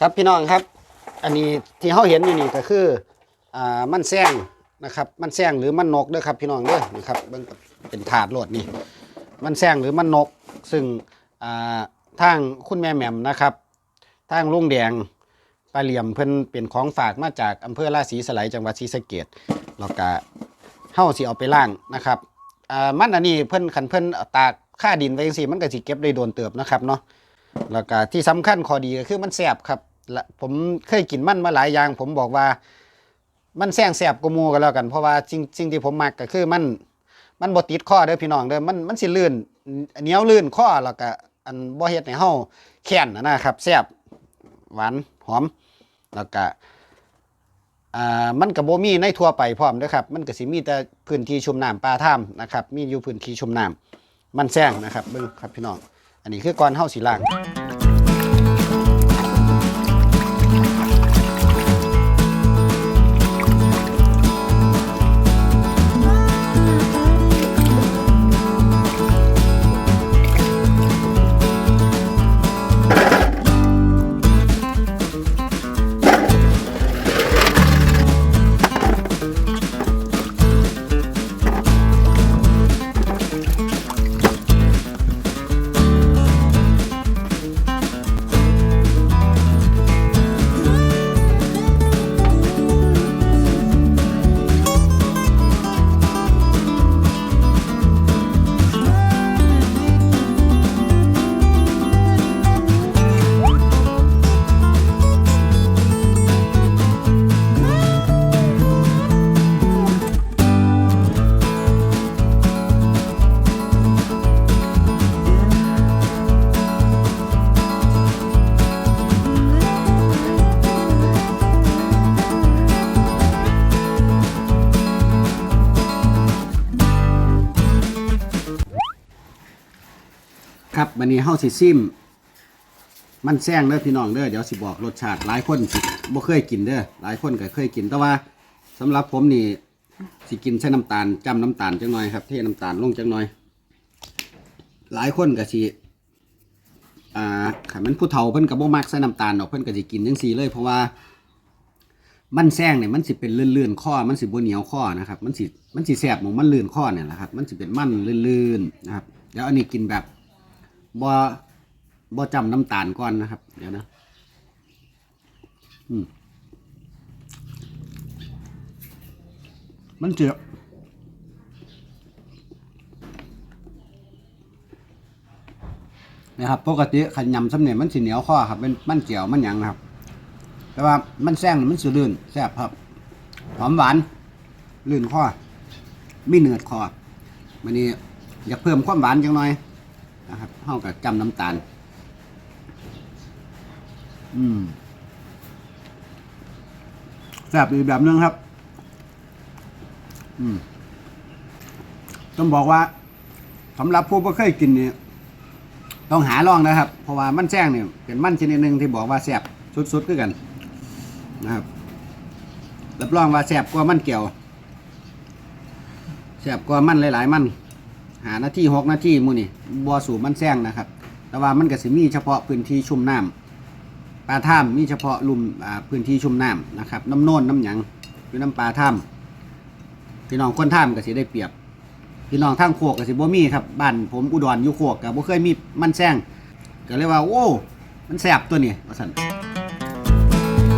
ครับพี่น้องครับ อันนี้ที่เขาเห็นอยู่นี่ก็คืออ่ามันแซงนะครับมันแซงหรือมันนกเด้อครับพี่น้องเด้อนี่ครับเป็นถาดโหลดนี่มันแซงหรือมันนก ซึ่งอ่าทางคุณแม่แหม่มนะครับทางลุงแดงปลาเหลี่ยมเพิ่นเป็นของฝากมาจากอำเภอราศีสไลยจังหวัดศรีสะเกษแล้วก็เฮาสิเอาไปล่างนะครับอ่ามันอันนี้เพิ่นคันเพิ่นเอาตากค่าดินไว้จังซี่มันก็สิเก็บได้โดนเติบนะครับเนาะ แล้วก็ที่สำคัญข้อดีก็คือมันแสบครับ ผมเคยกินมันมาหลายอย่าง ผมบอกว่า มันแซงแสบกว่าหมูกันแล้วกัน เพราะว่าจริงจริงที่ผมมักก็คือมันมันบ่ติดข้อเด้อพี่น้องเด้อมันมันสิลื่นเหนียวลื่นข้อแล้วก็อันบ่เฮ็ดให้เฮาแค้นนะครับแซ่บหวานหอมแล้วก็อ่ามันก็บ่มีในทั่วไปพร้อมเด้อครับ มันก็สิมีแต่พื้นที่ชุ่มน้ำปลาท่ามนะครับ มีอยู่พื้นที่ชุ่มน้ำมันแซงนะครับเบิ่งครับพี่น้อง อันนี้คือก่อนเฮาสิล้าง ครับวันนี้เฮาสิซิม มันแซงเด้อพี่น้องเด้อเดี๋ยวสิบอกรสชาติหลายคนสิบ่เคยกินเด้อหลายคนก็เคยกิน แต่ว่าสำหรับผมนี่สิกินใช้น้ำตาลจำน้ำตาลจังหน่อยครับเทน้ำตาลลงจังหน่อย หลายคนก็สิอ่าขันมันผู้เฒ่าเพิ่นก็บ่มักใส่น้ำตาลดอกเพิ่นก็สิกินจังซี่เลย เพราะว่า มันแซงเนี่ยมันสิเป็นเลื่อนๆข้อมันสิบ่เหนียวข้อนะครับ มันสิมันสิแสบหมองมันลื่นข้อเนี่ยแหละครับ มันสิเป็นมันลื่นๆนะครับเดี๋ยวอันนี้กินแบบ บ่บ่จำน้ำตาลก่อนนะครับ เดี๋ยวนะมมันเจือนะครับปกติขันยำซ้ำเนียมันสิเหนียวข้อครับเป็นมันเจียวมันหยังนะครับ แต่ว่ามันแซงมันสุลื่นแซ่บครับหอมหวานลื่นคอไมีเหนื้อคอมันนี้อยากเพิ่มความหวานจังหน่อย นะครับเท่ากับจำน้ำตาล อืมแซ่บอีกแบบนึงครับ อืม ต้องบอกว่าสำหรับผู้ไม่เคยกินเนี่ยต้องหาลองนะครับ เพราะว่ามันแจ้งเนี่ยเป็นมันชนิดหนึ่งที่บอกว่าแซ่บสุดๆคือกัน นะครับรับรองว่าแสบกว่ามันเกี่ยวแสบกว่ามันหลายๆมัน หาหน้าที่หกหน้าที่มูนี่บัวสูบมันแซงนะครับ แต่ว่ามันก็สิมีเฉพาะพื้นที่ชุ่มน้ำปลาท่ามมีเฉพาะลุมอ่าพื้นที่ชุ่มน้ำนะครับน้ำโน่นน้ำหยังคือน้ำปลาท่ามพี่น้องคนท่ามก็สิได้เปรียบ พี่น้องทางโคกก็สิบ่มีครับบ้านผมอุดรอยู่โคกก็บ่เคยมีมันแซงก็เลยว่าโอ้มันแสบตัวนี้ว่าซั่น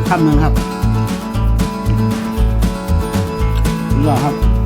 คำหนึ่งครับนี่แหละครับ